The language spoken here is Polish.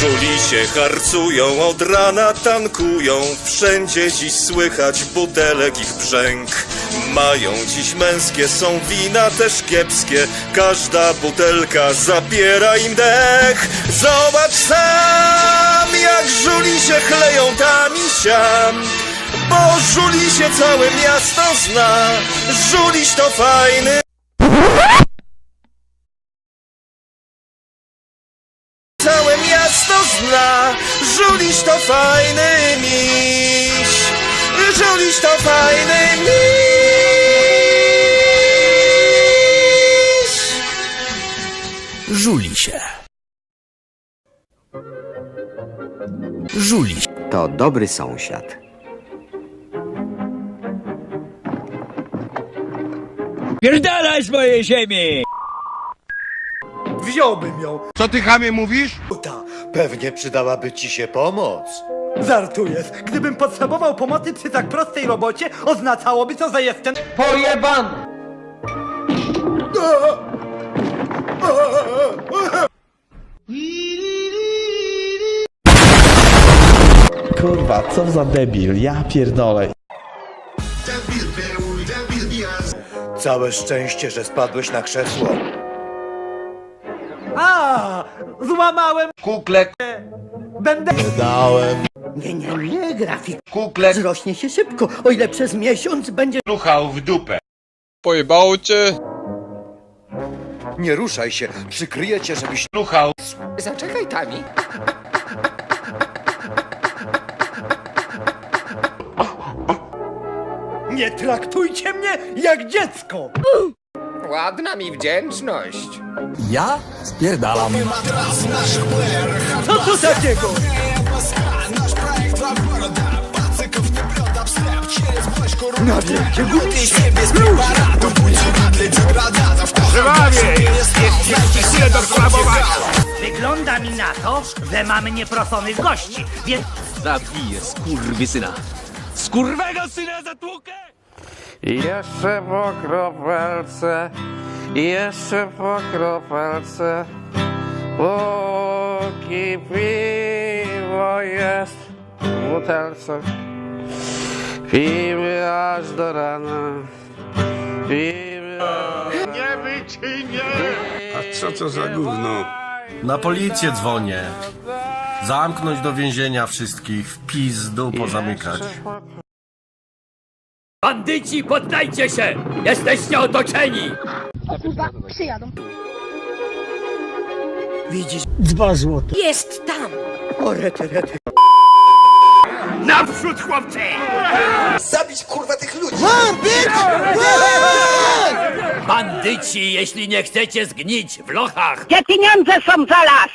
Żuli się harcują, od rana tankują, wszędzie dziś słychać butelek ich brzęk. Mają dziś męskie, są wina też kiepskie, każda butelka zapiera im dech. Zobacz sam, jak żuli się chleją tam i siam. Bo żuli się całe miasto zna, żuliś to fajny. Żuliś to fajny miś, żuliś to fajny miś. Żuli się. Żuli się. To dobry sąsiad. Pierdalaj z mojej ziemi! Wziąłbym ją. Co ty chamie mówisz? Ta, Pewnie przydałaby ci się pomoc. żartujesz. Gdybym potrzebował pomocy przy tak prostej robocie, oznaczałoby to, że jestem... Pojebany! Kurwa, co za debil, ja pierdolę. Całe szczęście, że spadłeś na krzesło. A, złamałem Kuklek, Będę... Dałem. Nie, nie, nie, grafik. kuklek, Zrośnie się szybko. O ile przez miesiąc będzie... ruchał w dupę. Pojebało cię? Nie ruszaj się, przykryję cię, żebyś... Ruchał, Zaczekaj, Tami. Nie traktujcie mnie jak dziecko! Ładna mi wdzięczność. Ja spierdalam. Co tu takiego? Na wielkie góry! Wygląda mi na to, że mamy nieproszonych gości, więc Zabiję skurwysyna. Skurwego syna zatłukę! Jeszcze po kropelce, jeszcze po kropelce, póki piwo jest w butelce. Pijmy aż do rana, pijmy... Nie wycinie! A co to za gówno? Na policję dzwonię. Zamknąć do więzienia wszystkich, w pizdu pozamykać. Bandyci, poddajcie się! Jesteście otoczeni! Przyjadą. widzisz, dwa złote. Jest tam! O, rety, rety. Naprzód, chłopcy! Bandyci, jeśli nie chcecie zgnić w lochach, Te pieniądze są za las!